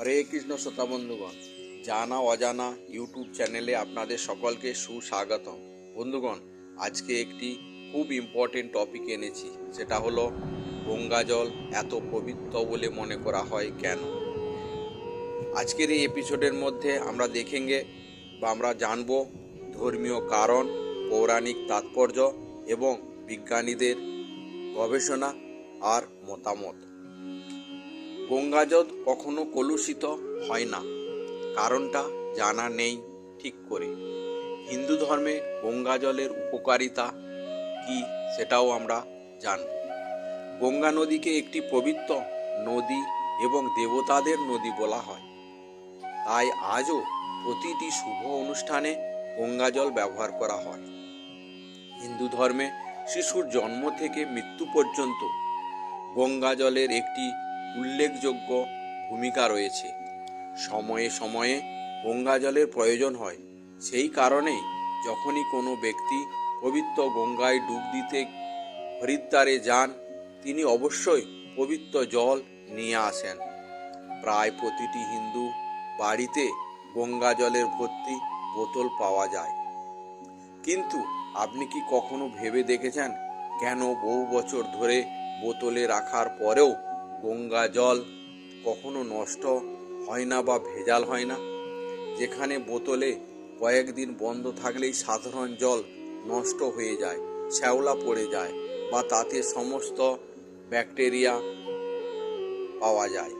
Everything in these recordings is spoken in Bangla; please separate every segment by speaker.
Speaker 1: হরে কৃষ্ণ শ্রোতা বন্ধুগণ, জানা অজানা ইউটিউব চ্যানেলে আপনাদের সকলকে সুস্বাগতম। বন্ধুগণ, আজকে একটি খুব ইম্পর্টেন্ট টপিক এনেছি, সেটা হলো গঙ্গা জল এত পবিত্র বলে মনে করা হয় কেন? আজকের এই এপিসোডের মধ্যে আমরা দেখেঙ্গে বা আমরা জানব ধর্মীয় কারণ, পৌরাণিক তাৎপর্য এবং বিজ্ঞানীদের গবেষণা আর মতামত। গঙ্গাজল কখনো কলুষিত হয় না। কারণটা জানা নেই ঠিক করে। হিন্দু ধর্মে গঙ্গা জলের উপকারিতা কি সেটাও আমরা জানব। গঙ্গা নদীকে একটি পবিত্র নদী এবং দেবতাদের নদী বলা হয়। তাই আজও প্রতিটি শুভ অনুষ্ঠানে গঙ্গা জল ব্যবহার করা হয়। হিন্দু ধর্মে শিশুর জন্ম থেকে মৃত্যু পর্যন্ত গঙ্গা জলের একটি উল্লেখযোগ্য ভূমিকা রয়েছে। সময়ে সময়ে গঙ্গা জলের প্রয়োজন হয়। সেই কারণেই যখনই কোনো ব্যক্তি পবিত্র গঙ্গায় ডুব দিতে হরিদ্বারে যান, তিনি অবশ্যই পবিত্র জল নিয়ে আসেন। প্রায় প্রতিটি হিন্দু বাড়িতে গঙ্গা জলের ভর্তি বোতল পাওয়া যায়। কিন্তু আপনি কি কখনো ভেবে দেখেছেন কেন বহু বছর ধরে বোতলে রাখার পরেও গঙ্গা জল কখনো নষ্ট হয় না বা ভেজাল হয় না। যেখানে বোতলে কয়েকদিন বন্ধ থাকলেই সাধারণ জল নষ্ট হয়ে যায়, শ্যাওলা পড়ে যায় বা তাতে সমস্ত ব্যাকটেরিয়া পাওয়া যায়।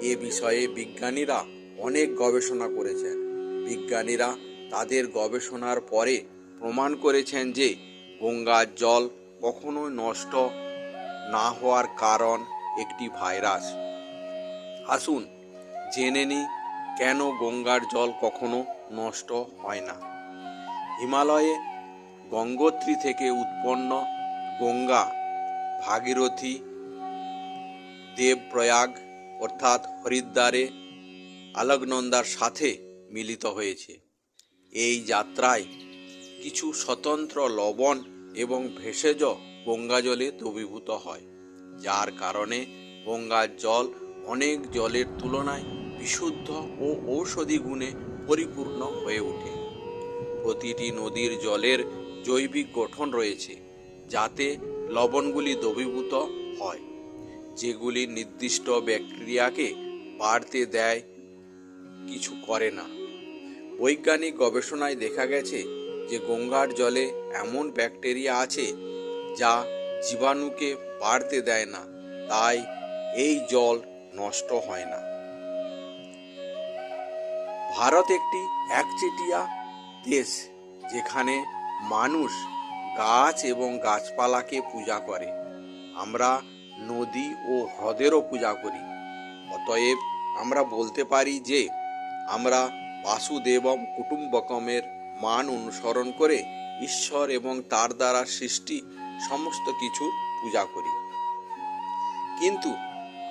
Speaker 1: এ বিষয়ে বিজ্ঞানীরা অনেক গবেষণা করেছেন। বিজ্ঞানীরা তাদের গবেষণার পরে প্রমাণ করেছেন যে গঙ্গার জল কখনো নষ্ট না হওয়ার কারণ একটি ভাইরাস। আসুন, জেনে নিই কেন গঙ্গার জল কখনো নষ্ট হয় না। হিমালয়ে গঙ্গোত্রী থেকে উৎপন্ন গঙ্গা ভাগীরথী দেবপ্রয়াগ অর্থাৎ হরিদ্বারে আলকনন্দার সাথে মিলিত হয়েছে। এই যাত্রায় কিছু স্বতন্ত্র লবণ এবং ভেষজ গঙ্গা জলে দ্রবীভূত হয়। যার কারণে গঙ্গার জল অনেক জলের তুলনায় বিশুদ্ধ ও ঔষধি গুণে পরিপূর্ণ হয়ে ওঠে। প্রতিটি নদীর জলের জৈবিক গঠন রয়েছে, যাতে লবণগুলি দ্রবীভূত হয়। যেগুলি নির্দিষ্ট ব্যাকটেরিয়াকে বাড়তে দেয়, কিছু করে না। বৈজ্ঞানিক গবেষণায় দেখা গেছে যে গঙ্গার জলে এমন ব্যাকটেরিয়া আছে যা জীবাণুকে বাড়তে দেয় না, তাই এই জল নষ্ট হয় না। ভারত একটি একচেটিয়া দেশ, যেখানে মানুষ গাছ এবং গাছপালাকে পূজা করে। আমরা নদী ও হ্রদেরও পূজা করি। অতএব আমরা বলতে পারি যে, আমরা বাসুদেবম কুটুম্বকমের মান অনুসরণ করে ঈশ্বর এবং তার দ্বারা সৃষ্টি সমস্ত কিছুর পূজা করি। কিন্তু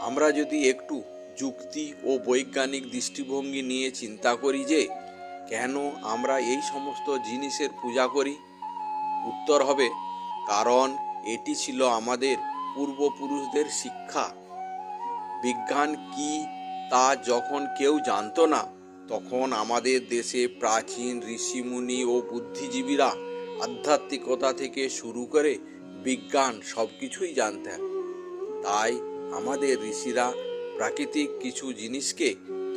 Speaker 1: আমরা যদি একটু যুক্তি ও বৈজ্ঞানিক দৃষ্টিভঙ্গি নিয়ে চিন্তা করি যে, কেন আমরা এই সমস্ত জিনিসের পূজা করি? উত্তর হবে, কারণ এটি ছিল আমাদের পূর্বপুরুষদের শিক্ষা। বিজ্ঞান কি তা যখন কেউ জানতো না, তখন আমাদের দেশে প্রাচীন ঋষিমুনি ও বুদ্ধিজীবীরা আধ্যাত্মিকতা থেকে শুরু করে বিজ্ঞান সব কিছুই জানতেন। তাই আমাদের ঋষিরা প্রাকৃতিক কিছু জিনিসকে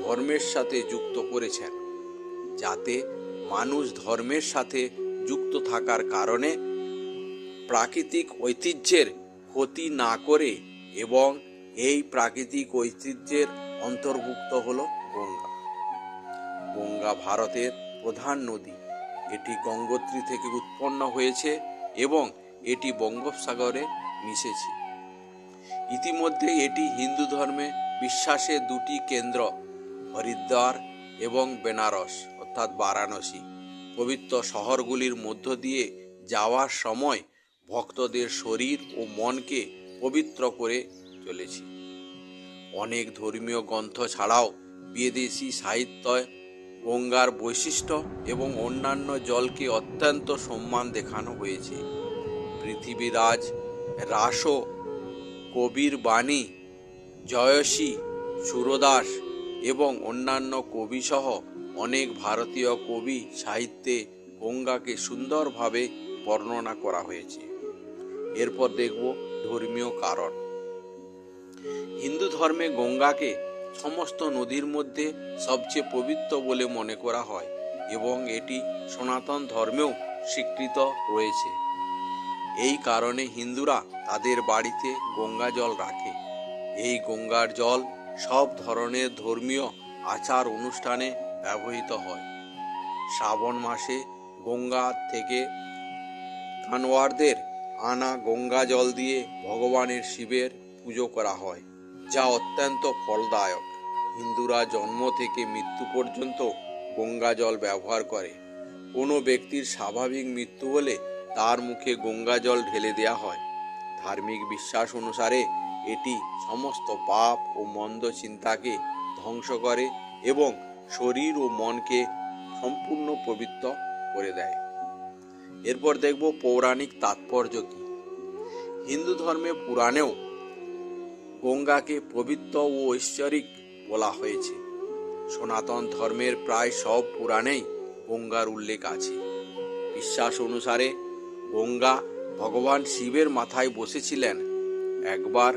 Speaker 1: ধর্মের সাথে যুক্ত করেছেন, যাতে মানুষ ধর্মের সাথে যুক্ত থাকার কারণে প্রাকৃতিক ঐতিহ্যের ক্ষতি না করে এবং এই প্রাকৃতিক ঐতিহ্যের অন্তর্ভুক্ত হল গঙ্গা। গঙ্গা ভারতের প্রধান নদী। এটি গঙ্গোত্রী থেকে উৎপন্ন হয়েছে এবং এটি বঙ্গোপসাগরে মিশেছে। ইতিমধ্যে এটি হিন্দু ধর্মে বিশ্বাসের দুটি কেন্দ্র, হরিদ্বার এবং বেনারস, অর্থাৎ বারাণসী। পবিত্র শহরগুলির মধ্য দিয়ে যাওয়ার সময় ভক্তদের শরীর ও মনকে পবিত্র করে চলেছে। অনেক ধর্মীয় গ্রন্থ ছাড়াও বিদেশি সাহিত্য, গঙ্গার বৈশিষ্ট্য এবং অন্যান্য জলকে অত্যন্ত সম্মান দেখানো হয়েছে। পৃথিবীরাজ রাসো, কবির বাণী, জয়সী, সুরদাস এবং অন্যান্য কবিসহ অনেক ভারতীয় কবি সাহিত্যে গঙ্গাকে সুন্দরভাবে বর্ণনা করা হয়েছে। এরপর দেখব ধর্মীয় কারণ। হিন্দু ধর্মে গঙ্গাকে সমস্ত নদীর মধ্যে সবচেয়ে পবিত্র বলে মনে করা হয় এবং এটি সনাতন ধর্মেও স্বীকৃত রয়েছে। এই কারণে হিন্দুরা তাদের বাড়িতে গঙ্গা জল রাখে। এই গঙ্গার জল সব ধরনের ধর্মীয় আচার অনুষ্ঠানে ব্যবহৃত হয়। শ্রাবণ মাসে গঙ্গা থেকে কানওয়ারদের আনা গঙ্গা জল দিয়ে ভগবানের শিবের পুজো করা হয়, যা অত্যন্ত ফলদায়ক। হিন্দুরা জন্ম থেকে মৃত্যু পর্যন্ত গঙ্গা জল ব্যবহার করে। কোনো ব্যক্তির স্বাভাবিক মৃত্যু হলে তার মুখে গঙ্গা জল ঢেলে দেওয়া হয়। ধার্মিক বিশ্বাস অনুসারে এটি সমস্ত পাপ ও মন্দ চিন্তাকে ধ্বংস করে এবং শরীর ও মনকে সম্পূর্ণ পবিত্র করে দেয়। এরপর দেখব পৌরাণিক তাৎপর্য কি। হিন্দু ধর্মে পুরাণেও গঙ্গাকে পবিত্র ও ঐশ্বরিক বলা হয়েছে। সনাতন ধর্মের প্রায় সব পুরাণেই গঙ্গার উল্লেখ আছে। বিশ্বাস অনুসারে গঙ্গা ভগবান শিবের মাথায় বসেছিলেন। একবার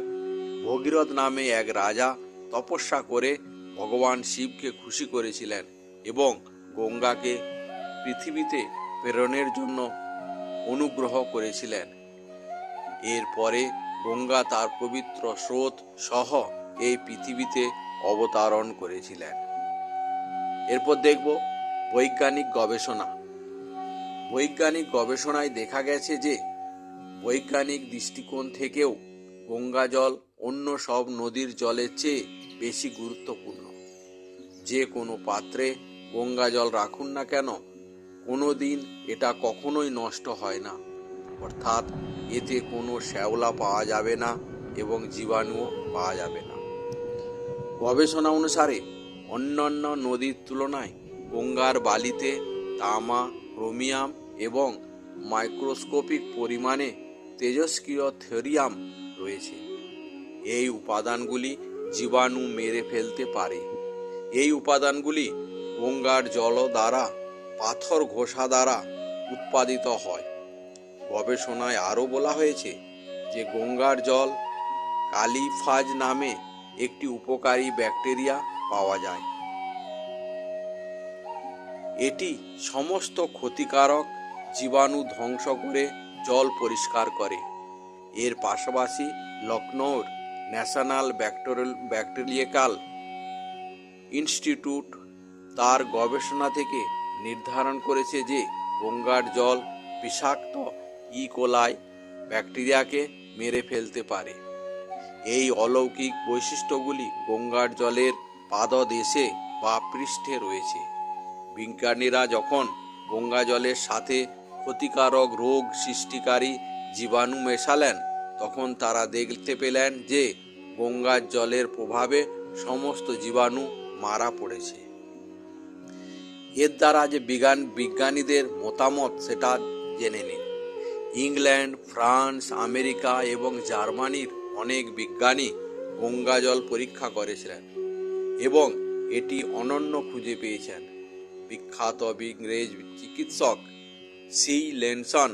Speaker 1: ভগীরথ নামে এক রাজা তপস্যা করে ভগবান শিবকে খুশি করেছিলেন এবং গঙ্গাকে পৃথিবীতে প্রেরণের জন্য অনুগ্রহ করেছিলেন। এরপরে গঙ্গা তার পবিত্র স্রোত সহ এই পৃথিবীতে অবতারণ করেছিলেন। এরপর দেখব বৈজ্ঞানিক গবেষণা। বৈজ্ঞানিক গবেষণায় দেখা গেছে যে বৈজ্ঞানিক দৃষ্টিকোণ থেকেও গঙ্গা জল অন্য সব নদীর জলের চেয়ে বেশি গুরুত্বপূর্ণ। যে কোনো পাত্রে গঙ্গা জল রাখুন না কেন কোনো দিন এটা কখনোই নষ্ট হয় না। অর্থাৎ এতে কোনো শ্যাওলা পাওয়া যাবে না এবং জীবাণুও পাওয়া যাবে না। গবেষণা অনুসারে অন্যান্য নদীর তুলনায় গঙ্গার বালিতে তামা ক্রোমিয়াম এবং মাইক্রোস্কোপিক পরিমাণে তেজস্ক্রিয় থেরিয়াম রয়েছে। এই উপাদানগুলি জীবাণু মেরে ফেলতে পারে। এই উপাদানগুলি গঙ্গার জল দ্বারা, পাথর ঘোষা দ্বারা উৎপাদিত হয়। গবেষণায় আরও বলা হয়েছে যে গঙ্গার জল কালিফাজ নামে একটি উপকারী ব্যাকটেরিয়া পাওয়া যায়। এটি সমস্ত ক্ষতিকারক জীবাণু ধ্বংস করে জল পরিষ্কার করে। এর পাশাপাশি লখনৌর ন্যাশনাল ব্যাকটেরিয়াল ব্যাকটেরিয়াকাল ইনস্টিটিউট তার গবেষণা থেকে নির্ধারণ করেছে যে গঙ্গার জল বিষাক্ত ইকোলাই ব্যাকটেরিয়াকে মেরে ফেলতে পারে। এই অলৌকিক বৈশিষ্ট্যগুলি গঙ্গার জলের পাদদেশে বা পৃষ্ঠে রয়েছে। বিজ্ঞানীরা যখন গঙ্গা জলের সাথে ক্ষতিকারক রোগ সৃষ্টিকারী জীবাণু মেশালেন, তখন তারা দেখতে পেলেন যে গঙ্গার জলের প্রভাবে সমস্ত জীবাণু মারা পড়েছে। এর দ্বারা যে বিজ্ঞান, বিজ্ঞানীদের মতামত সেটা জেনে নিন। ইংল্যান্ড, ফ্রান্স, আমেরিকা এবং জার্মানির অনেক বিজ্ঞানী গঙ্গা জল পরীক্ষা করেছিলেন এবং এটি অনন্য খুঁজে পেয়েছেন। বিখ্যাত ইংরেজ চিকিৎসক সি লেনসন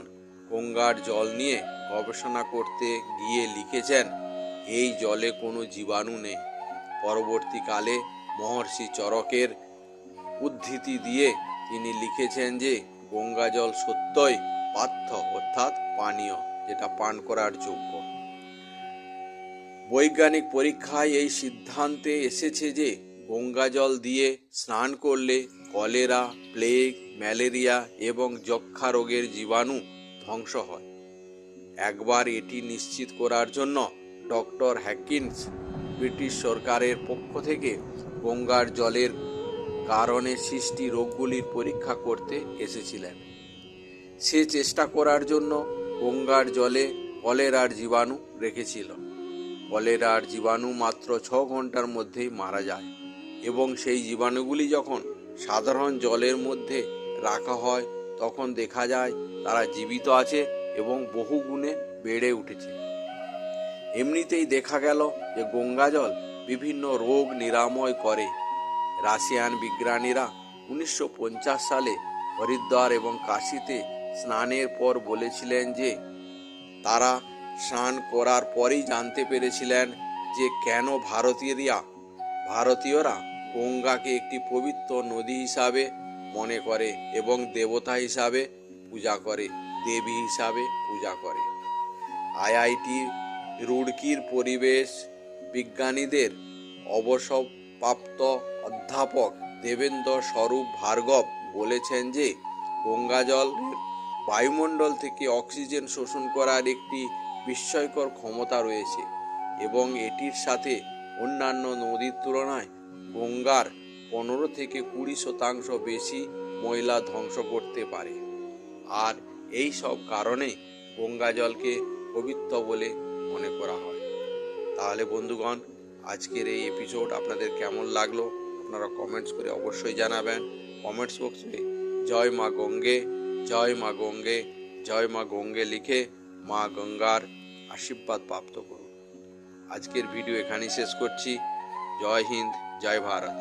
Speaker 1: গঙ্গার জল নিয়ে গবেষণা করতে গিয়ে লিখেছেন, এই জলে কোনো জীবাণু নেই। পরবর্তীকালে মহর্ষি চরকের উদ্ধৃতি দিয়ে তিনি লিখেছেন যে, গঙ্গা জল সত্যই পাথ্য অর্থাৎ পানীয়, যেটা পান করার যোগ্য। বৈজ্ঞানিক পরীক্ষায় এই সিদ্ধান্তে এসেছে যে, গঙ্গা জল দিয়ে স্নান করলে কলেরা, প্লেগ, ম্যালেরিয়া এবং যক্ষা রোগের জীবাণু ধ্বংস হয়। একবার এটি নিশ্চিত করার জন্য ডক্টর হ্যাকিন্স ব্রিটিশ সরকারের পক্ষ থেকে গঙ্গার জলের কারণে সৃষ্টি রোগগুলির পরীক্ষা করতে এসেছিলেন। সে চেষ্টা করার জন্য গঙ্গার জলে কলেরার জীবাণু রেখেছিল। কলেরার জীবাণু মাত্র ছ ঘণ্টার মধ্যেই মারা যায় এবং সেই জীবাণুগুলি যখন সাধারণ জলের মধ্যে রাখা হয়, তখন দেখা যায় তারা জীবিত আছে এবং বহু গুণে বেড়ে উঠেছে। এমনিতেই দেখা গেল যে গঙ্গা জল বিভিন্ন রোগ নিরাময় করে। রাশিয়ান বিজ্ঞানীরা উনিশশো পঞ্চাশ সালে হরিদ্বার এবং কাশিতে স্নানের পর বলেছিলেন যে, তারা স্নান করার পরেই জানতে পেরেছিলেন যে কেন ভারতীয়রা ভারতীয়রা গঙ্গাকে একটি পবিত্র নদী হিসাবে মনে করে এবং দেবতা হিসাবে পূজা করে, দেবী হিসাবে পূজা করে। আইআইটি রুড়কির পরিবেশ বিজ্ঞানীদের অবসরপ্রাপ্ত অধ্যাপক দেবেন্দ্র স্বরূপ ভার্গব বলেছেন যে গঙ্গাজল বায়ুমণ্ডল থেকে অক্সিজেন শোষণ করার একটি বিস্ময়কর ক্ষমতা রয়েছে এবং এটির সাথে অন্যান্য নদীর তুলনায় গঙ্গার পনেরো থেকে কুড়ি শতাংশ বেশি ময়লা ধ্বংস করতে পারে। আর এই সব কারণে গঙ্গা জলকে পবিত্র বলে মনে করা হয়। তাহলে বন্ধুগণ, আজকের এই এপিসোড আপনাদের কেমন লাগল? আপনারা কমেন্টস করে অবশ্যই জানাবেন। কমেন্টস বক্সে জয় মা গঙ্গে, জয় মা গঙ্গে, জয় মা গঙ্গে লিখে মা গঙ্গার আশীর্বাদ প্রাপ্ত করুন। আজকের ভিডিও এখানেই শেষ করছি। জয় হিন্দ। জয় ভারত